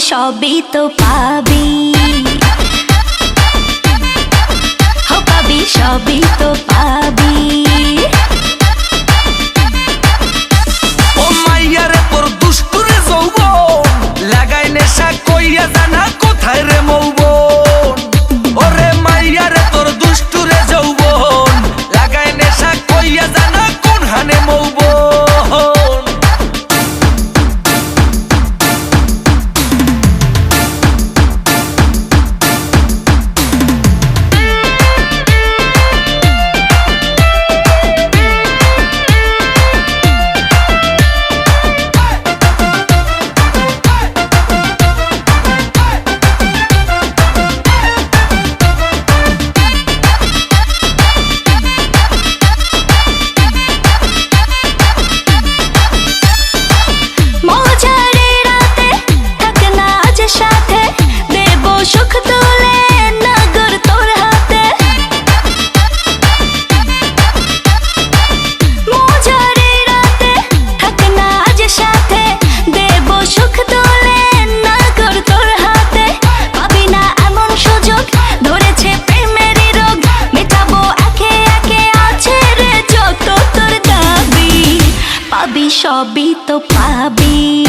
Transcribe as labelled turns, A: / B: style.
A: সবই তো পাবি। পাবি, সবই তো পাবি।
B: ও মাইয়ার পর দুষ্টুরে যৌব লাগাই নেশা কইয়া জানা, কোথায় রে
A: মৌব সবই তো পাবি।